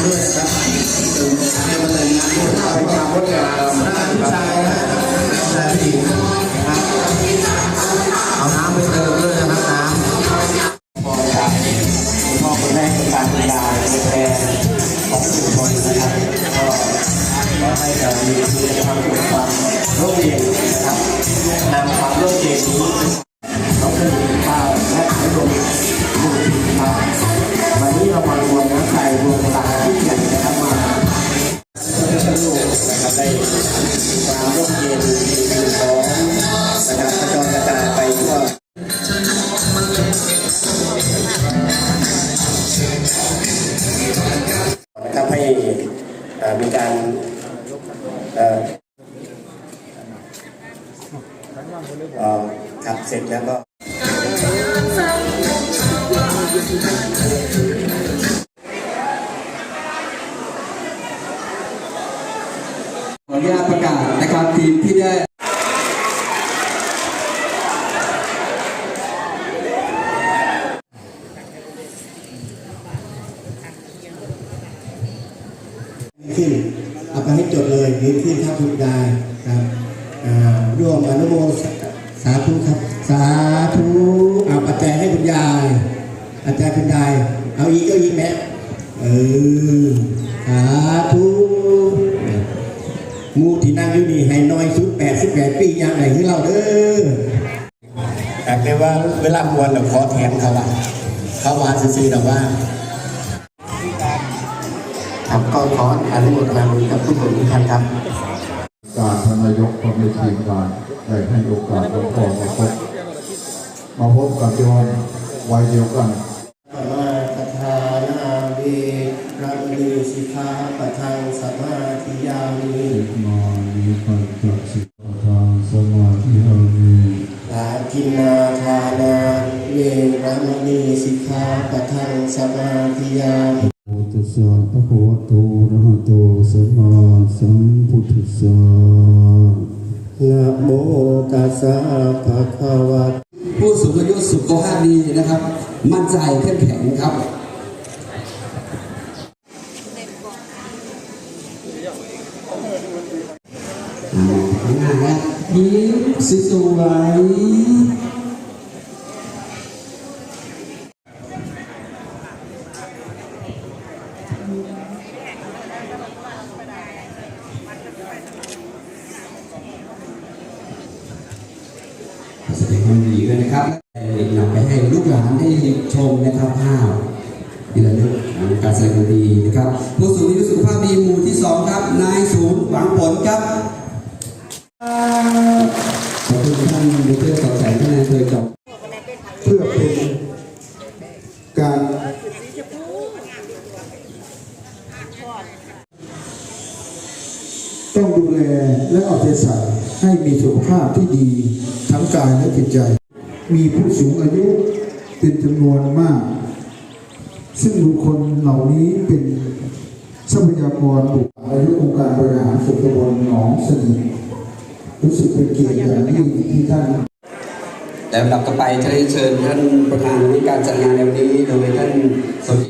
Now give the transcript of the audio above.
เอาน้ำไปเติมด้วยนะครับน้พอจากคุณพ่อคุณแม่คุณตาคุณยายเป็นแฟนของชุมชนนะครับก็ขอให้เรามีความสุขความร่มเย็นนะครับนำความร่มเย็นนี้ การขับเสร็จแล้วก็ขออนุญาตประกาศนะครับทีมที่ได้ ขึ้นเอาไปให้จดเลยนี่ที่ท่าทุนได้ครับอ่าร่วมอนุโมสาธุครับ สาธุเอาปัจจัยให้คุณยายปัจจัยคุณยายเอาอีกก็อีกแม่เออสาธุมูที่นั่งอยู่นี่ให้น้อยสุดแปดสิบแปดปีอย่างไรที่เราเด้อแต่ว่าเวลามวนเราขอแถมเขาว่าเขาวาซื้อๆแต่ว่า ครับก็ขออนุโมทนาบุญกับทุกคนทุกท่านครับการทานนายกพร้อมในทีมงานได้ให้โอกาสหลวงพ่อมาพบมาพบกับโยมวัยเดียวกันมาคาถานาเวระมณีสิกขาปะทังสมาธิยามิมามีปัญจสิกขาทางสมาธิอามีลากินนาทานาเวระมณีสิกขาปะทังสมาธิยามิ โอตัสสะภะคะวะโตอะระหะโตสัมมาสัมพุทธัสสะนะโมตัสสะภะคะวะผู้สูงอายุสุขภาพดีนะครับ มั่นใจเข้มแข็งครับอ่าทำงานแล้วยิ้มสวย แสดงความดีด้วยนะครับนำไปให้ลูกหลานได้ชมนะครับภาพนี่แหละเรื่องการแสดงความดีนะครับผู้สูงอายุสุขภาพดีหมู่ที่สองครับ นายศูนย์หวังผลครับขอบคุณท่านดรสอแสงท่านนายเภอจอมเพื่อเป็นการต้องดูแลและเอาใจใส่ ให้มีสุขภาพที่ดีทั้งกายและจิตใจ มีผู้สูงอายุเป็นจำนวนมาก ซึ่งบุคคลเหล่านี้เป็นทรัพยากรบุคคลอายุองค์การบริหารส่วนตำบลหนองสนิทรู้สึกเป็นเกียรติอย่างยิ่งที่ท่านและลำดับต่อไปจะได้เชิญท่านประธานในการจัดงานในวันนี้โดยท่านสมิ